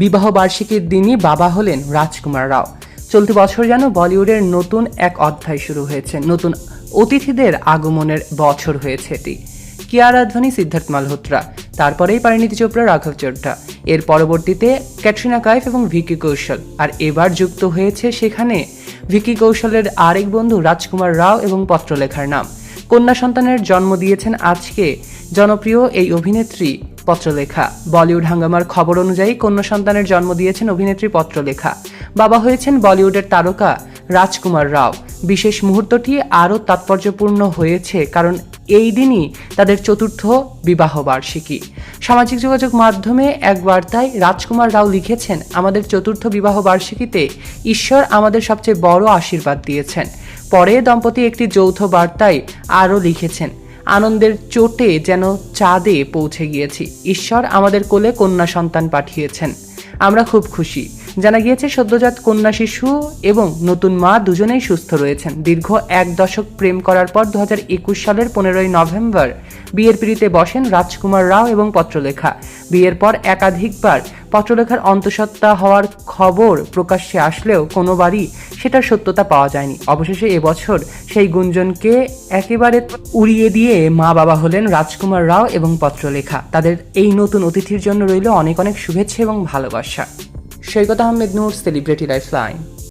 বিবাহ বার্ষিকীর দিনই বাবা হলেন রাজকুমার রাও। চলতি বছর যেন বলিউডের নতুন এক অধ্যায় শুরু হয়েছে। নতুন অতিথিদের আগমনের বছর হয়েছে এটি। কিয়ারা ধ্বনি সিদ্ধার্থ মালহোত্রা। তারপরেই পরিণীতি চোপড়া, রাঘব চোপড়া এর পরবর্তীতে ক্যাটরিনা কাইফ এবং ভিকি কৌশল। আর এবার যুক্ত হয়েছে সেখানে ভিকি কৌশলের আরেক বন্ধু রাজকুমার রাও এবং পত্রলেখার নাম। কন্যা সন্তানের জন্ম দিয়েছেন আজকে। জনপ্রিয় এই অভিনেত্রী পত্রলেখা। বলিউড হাঙ্গামার খবর অনুযায়ী কন্যা সন্তানের জন্ম দিয়েছেন অভিনেত্রী পত্রলেখা। বাবা হয়েছেন বলিউডের তারকা রাজকুমার রাও। বিশেষ মুহূর্তটি আরও তাৎপর্যপূর্ণ হয়েছে কারণ এই দিনই তাদের চতুর্থ বিবাহ বার্ষিকী সামাজিক যোগাযোগ মাধ্যমে এক বার্তায় রাজকুমার রাও লিখেছেন, আমাদের চতুর্থ বিবাহ বার্ষিকীতে ঈশ্বর আমাদের সবচেয়ে বড় আশীর্বাদ দিয়েছেন। পরে দম্পতি একটি যৌথ বার্তায় আরও লিখেছেন আনন্দের চোটে যেন চাঁদে পৌঁছে গিয়েছি। ঈশ্বর আমাদের কোলে কন্যা সন্তান পাঠিয়েছেন। আমরা খুব খুশি। জানা গিয়েছে, সদ্যজাত কন্যা শিশু এবং নতুন মা দুজনেই সুস্থ রয়েছেন। দীর্ঘ এক দশক প্রেম করার পর দু হাজার একুশ সালের পনেরোই নভেম্বর বিয়ের পিড়িতে বসেন রাজকুমার রাও এবং পত্রলেখা। বিয়ের পর একাধিকবার পত্রলেখার অন্তঃসত্ত্বা হওয়ার খবর প্রকাশ্যে আসলেও কোনোবারই সেটার সত্যতা পাওয়া যায়নি। অবশেষে এবছর সেই গুঞ্জনকে একেবারে উড়িয়ে দিয়ে মা বাবা হলেন রাজকুমার রাও এবং পত্রলেখা। তাদের এই নতুন অতিথির জন্য রইল অনেক অনেক শুভেচ্ছা এবং ভালোবাসা। Saikat Ahmed Noor celebrity life line